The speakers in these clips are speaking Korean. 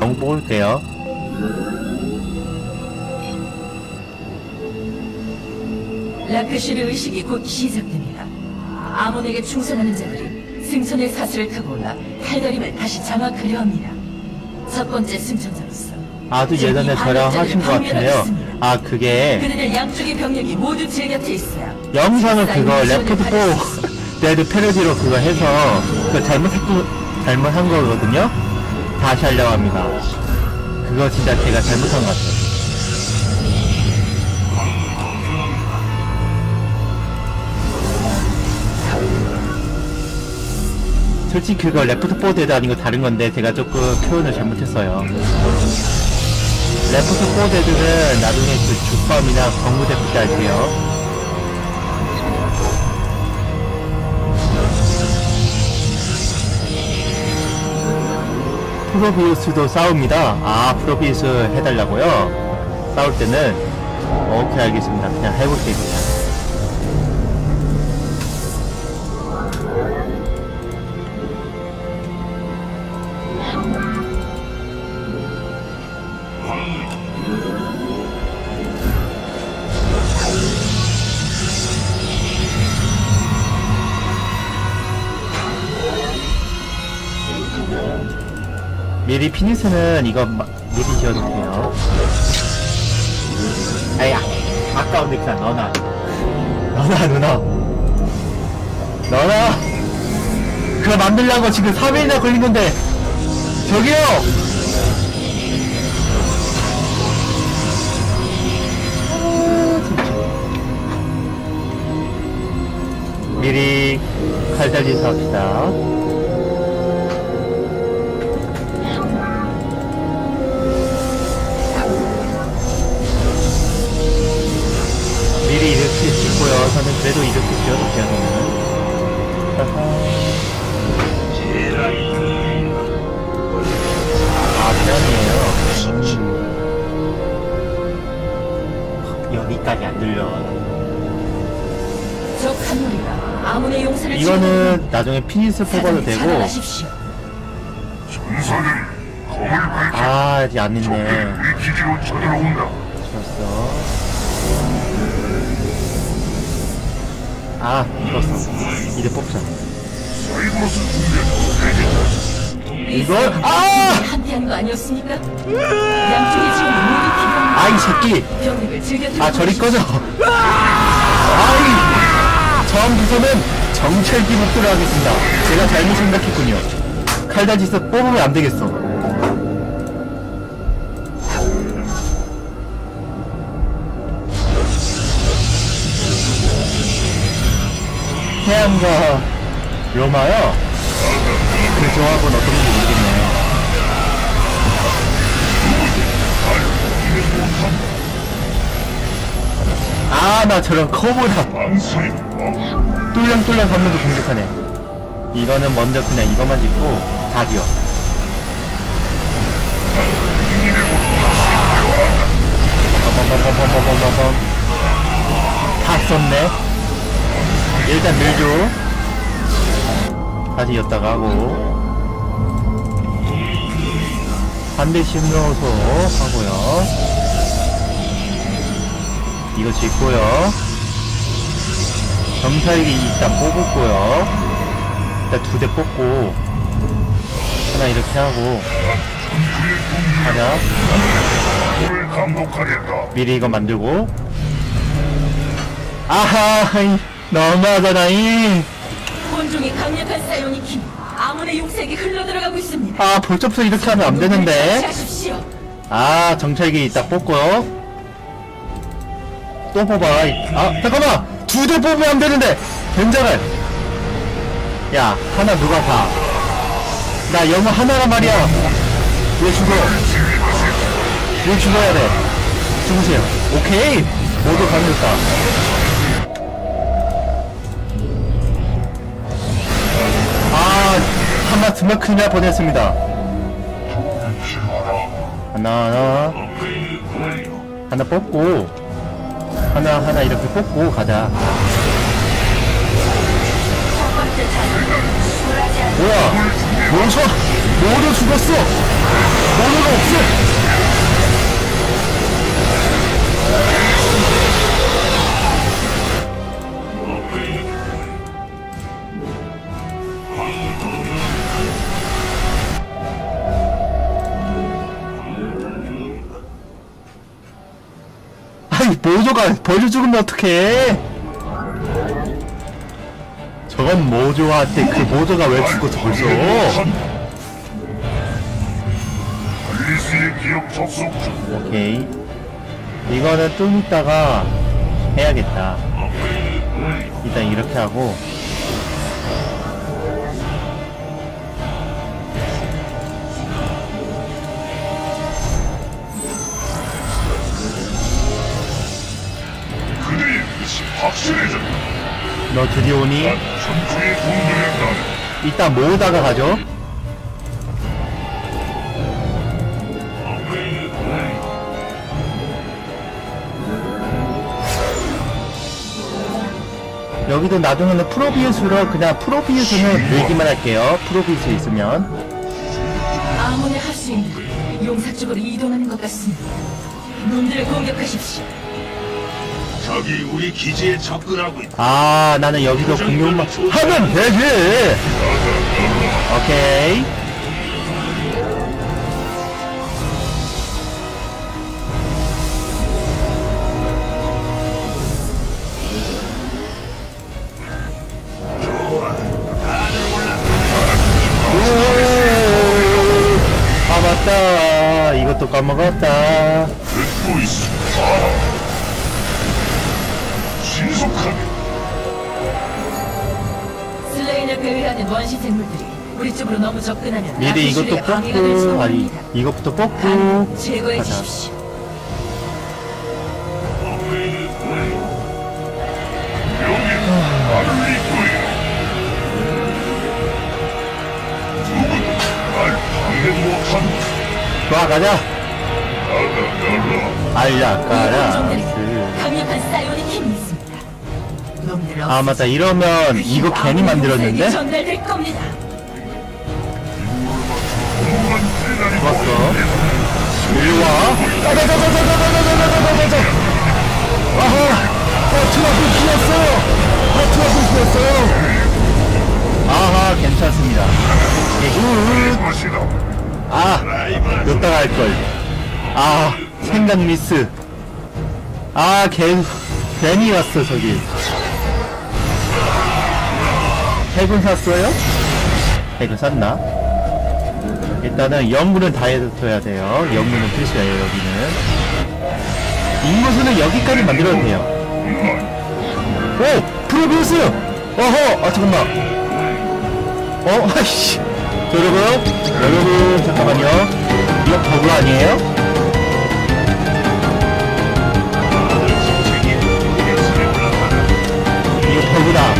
너무 뽑을게요. 라크시르 의식이 곧 시작됩니다. 아몬에게 충성하는 자들이 승천의 사슬을 타고 올라 팔다림을 다시 장악하려 합니다. 첫 번째 승천자로서 아도 예전에 저랑 하신 것 같은데요. 아 그게 그들의 양쪽의 병력이 모두 제 곁에 있어요. 영상을 그거 레프트 미션을 받을 수4 데드 패러디로 그거 해서 그거 잘못했고 잘못한 거거든요. 다시 하려고 합니다. 그거 진짜 제가 잘못한 것 같아요. 솔직히 그거 레프트 4 데드 아니고 다른 건데 제가 조금 표현을 잘못했어요. 레프트 4 데드는 나중에 그 주범이나 경무대표 때 할게요. 프로비우스도 싸웁니다. 아, 프로비우스 해달라고요? 싸울 때는? 오케이, 알겠습니다. 그냥 해볼게요, 그냥. 미리 피니스는 이거 마- 미리 지어도 돼요. 아야, 아까운데 그냥 넣어놔. 넣어놔, 누나. 넣어놔! 그거 만들려고 지금 3일이나 걸린 건데, 저기요! 아. 미리 칼달리서 합시다. 않고요. 저는 그래도 이득했죠, 저는. 아, 대단이에요. 여기까지 음. 안 들려. 이거는 나중에 피니스 뽑아도 되고 아 아직 안 있네 아, 이겼어. 이제 뽑자. 이걸? 아! 함께한 거 아니었습니까? 양쪽의 지원이 모두 필요합니다. 아이, 새끼! 병력을 즐겨 아 저리 꺼져 아이 처음 부서는 정찰기 목표로 하겠습니다 제가 잘못 생각했군요 칼다지서 뽑으면 안 되겠어 태양과 로마요? 그 조합은 어떤지 모르겠네요. 아 나 저런 커브다. 뚫렁뚫렁 걷는거 공격하네. 이거는 먼저 그냥 이거만 짚고 다기어 다 썼네. 일단 밀죠. 다시 였다가 하고. 반대씩 넣어서 하고요. 이거 짓고요. 점사일기 일단 뽑을고요. 일단 두 대 뽑고 하나 이렇게 하고 하나. 미리 이거 만들고 아하 이, 너무하잖아이 혼종이 강력한 사이오닉 힘 아몬의 용색이 흘러들어가고 있습니다. 아 벌써부터 이렇게 하면 안 되는데 하십시오. 아 정찰기 이따 뽑고요 또 뽑아 이- 아 잠깐만 두 대 뽑으면 안 되는데 된장을 야 하나 누가 봐나 영어 하나란 말이야 왜 죽어? 왜 죽어야 돼? 죽으세요. 오케이! 모두 강력다. 하나 두명 큰일 날 뻔했습니다. 하나, 하나. 하나 뽑고, 하나, 하나 이렇게 뽑고 가자. 뭐야? 멈춰! 모두 죽었어! 모두가 없어! 모조가 벌주 죽으면 어떡해? 저건 모조한테 그 모조가 왜 접속 중. 오케이. 이거는 좀 이따가 해야겠다. 일단 이렇게 하고 너 드디어 오니? 이따 모으다가 가죠 여기도 나중에는 프로비우스로 그냥 프로비우스는 늘기만 할게요 프로비우스 있으면 아몬의 하수인들이 용사 쪽으로 이동하는 것 같습니다. 놈들을 공격하십시오. 적이 우리 기지에 접근하고 있다. 아 나는 여기서 공룡만 하면 되지. 오케이. 오, 아 맞다. 이것도 까먹었다 우리 쪽으로 너무 접근하면 미리 이것도 라피슈리가 방해가 될 뽑고 아니. 이것부터 뽑고 단 제거해 가자. 주십시오. 와 가자 알라까라 강력한 사이오닉 힘이 있습니다. 놈들을 아 맞다 이러면 그 이거 괜히 만들었는데 전달될 겁니다. 좋았어 일로와 짜자자자자자자자자자자자 아하 어 트러블 피었어요 어 트러블 피었어요 아하 괜찮습니다. 아, 넣다가 할걸. 아, 생각 미스. 아, 개, 괜히 왔어, 저기. 핵은 샀어요? 핵을 샀나? 일단은 연구는 다 해둬야 돼요. 연구는 필수예요, 여기는. 인구수는 여기까지 만들어도 돼요. 오! 프로비우스! 어허! 아, 잠깐만. 어? 아이씨. 자, 여러분, 여러분, 잠깐만요. 이거 버그 아니에요? 이거 버그다.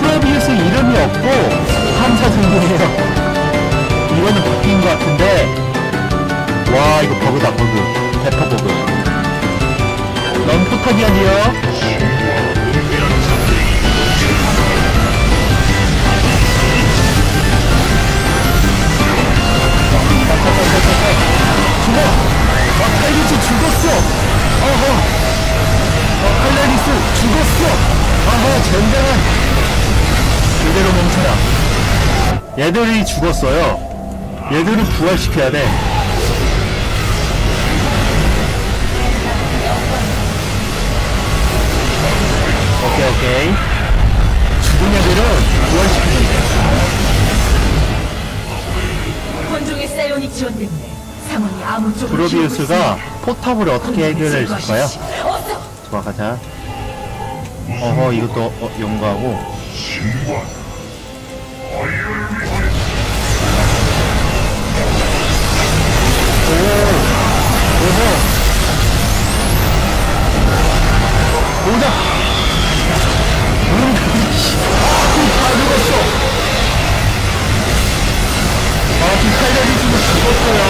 프로비우스 이름이 없고, 한사 정도예요. 이거는 바뀐 것 같은데, 와, 이거 버그다, 버그. 대파 버그. 넌 포탑이 아니에요? 죽어! 아, 칼리스 죽었어! 어허! 어, 칼레리스 죽었어! 아하, 젠장한! 그대로 멈춰라. 얘들이 죽었어요. 얘들을 부활시켜야 돼. 오케이, 오케이. 죽은 애들은 부활시키면 돼. 혼종의 사이오닉 지원 때문에 상황이 아무 쪽으로 브로비우스가 포탑을 어떻게 해결해 줄까요? 좋아 가자 어허 이것도 어, 연구하고 해서 오다 오다 다 죽었어 아 지금 칼자리 지금 죽었어요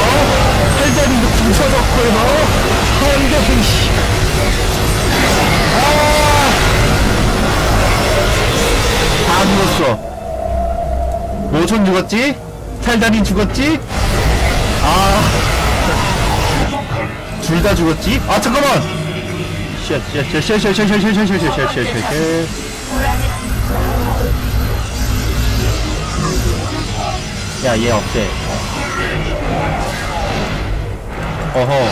칼자리도 부서졌고요 안돼 씨 아! 다 죽었어 모손 죽었지? 탈다린 죽었지? 둘 다 죽었지? 아, 잠깐만! 쉣, 쉣, 쉣, 쉣, 쉣, 쉣, 쉣, 쉣, 쉣, 쉣, 쉣, 쉣, 쉣, 쉣. 야, 얘 없애. 어허.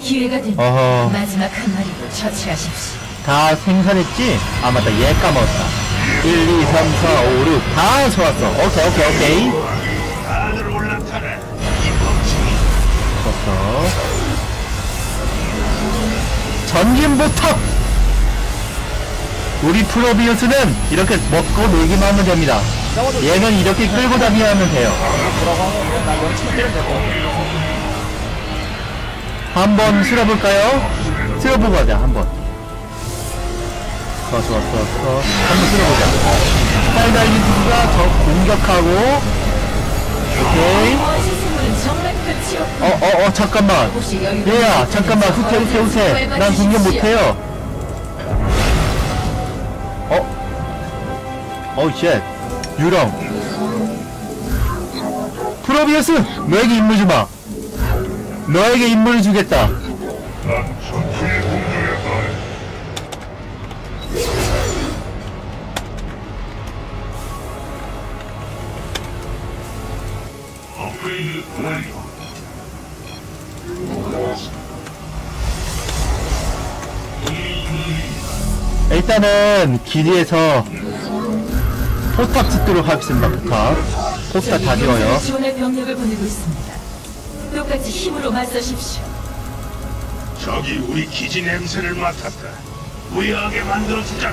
기회가 되면 어허. 마지막 한 마리도 처치하십시오. 다 생산했지? 아, 맞다. 얘 까먹었다. 1, 2, 3, 4, 5, 6. 다 좋았어. 오케이, 오케이, 오케이. 좋았어. 전진부터! 우리 프로비우스는 이렇게 먹고 놀기만 하면 됩니다. 얘는 이렇게 끌고 다니면 돼요. 한번 쓸어볼까요? 쓸어보고 하자, 한번. 좋아, 좋아, 좋아, 좋아. 한번 쓸어보자. 살달리스가 저 공격하고, 오케이. 없고 어, 어, 어, 잠깐만. 얘야, 잠깐만. 후퇴, 후퇴, 후퇴. 난 공격 못해요. 어? 어우, 쉣. 유령. 프로비어스! 너에게 임무 주마. 너에게 임무를 주겠다. 일단은 기지에서 포탑 짓도록 하겠습니다, 포탑. 포탑 다 지어요. 지원할 병력을 보내고 있습니다. 똑같이 힘으로 맞서십시오. 저기 우리 기지 냄새를 맡았다. 무효하게 만들어주자.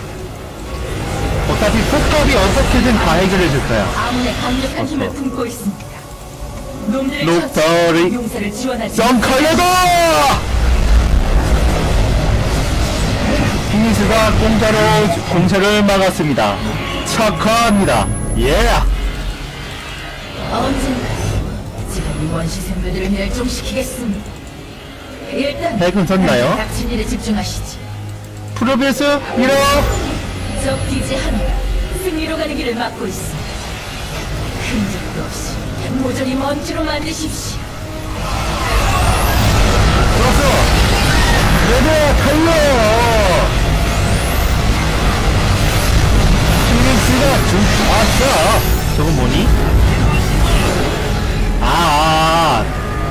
어차피 포탑이 어떻게든 다 해결해 줄 거야. 아문의 강력한 힘을 품고 있습니다. 녹더리 썬컬레도! 피니스가 공짜로 공세를 막았습니다. 축하합니다. 예! 언젠가 지금 이 원시 생물들을 멸종시키겠습니다. 일단 핵은 섰나요? 닥친 일에 집중하시지. 프로비스 1호! 적 기지 하나가 승리로 가는 길을 막고 있습니다. 흔적도 없이 모조리 먼지로 만드십시오. 좋았어! 얘들 달려! 피니스가 중, 아싸! 저건 뭐니? 아,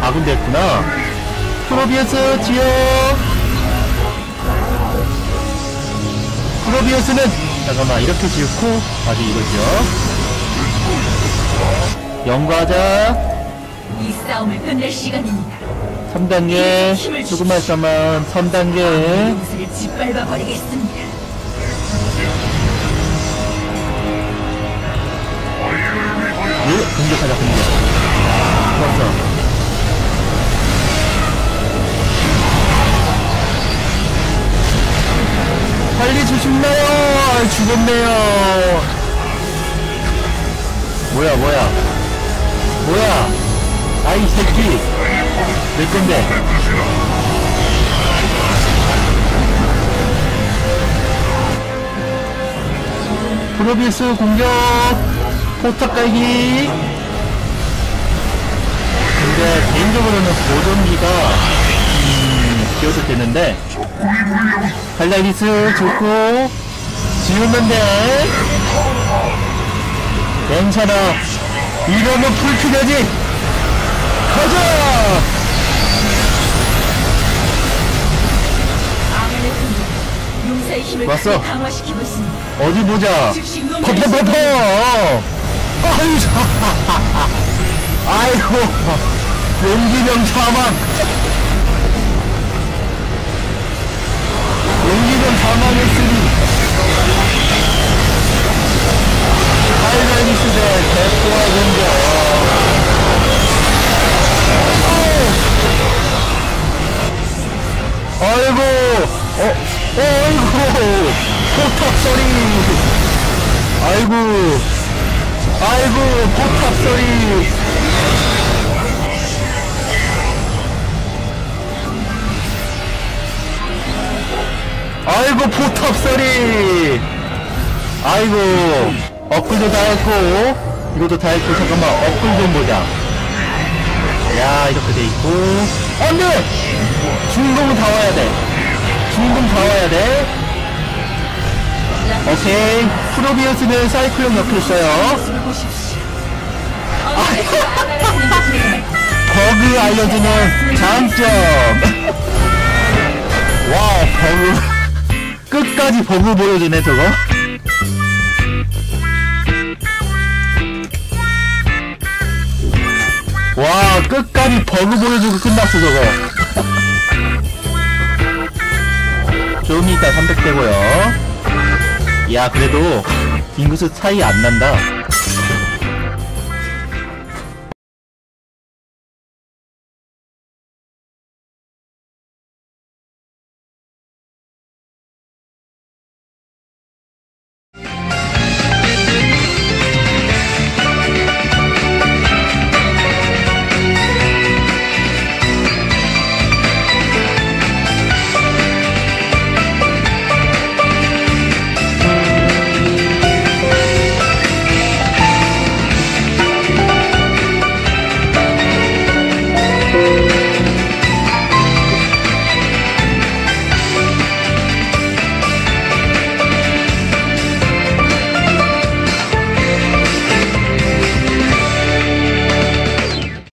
아, 아군 됐구나. 프로비어스 지어! 프로비어스는, 잠깐만, 이렇게 지었고, 아직 이거죠. 연구하자. 이 싸움을 끝낼 시간입니다. 3단계, 조금만 있으면 3단계. 용사를 짓밟아 버리겠습니다. 예, 공격하자, 공격. 좋았어. 빨리 조심나요! 아, 죽었네요. 뭐야, 뭐야. 뭐야. 아이, 새끼. 내 건데. 프로비스 공격! 포탑 깔기! 근데 개인적으로는 보존기가 음, 지워도 되는데 할라이리스 좋고 지우면 돼 괜찮아 이러면 풀피되지. 가자! 왔어. 어디 보자. 퍼퍼퍼퍼 아유 아이고. 용기병 사망. 용기병 사망했으니 아이고 포탑 소리 아이고 업글도 다 했고 이것도 다 했고 잠깐만 업글 좀 보자 야 이렇게 돼 있고. 안돼! 주인공은 다 와야 돼. 주인공 다 와야 돼. 오케이. 프로비우스는 사이클론 옆에 있어요. 보십시오. 버그 알려주는 장점. 와 버그 끝까지 버그 보여주네 저거? 와 끝까지 버그 보여주고 끝났어 저거. 좀 이따 300대고요. 야 그래도 인구수 차이 안 난다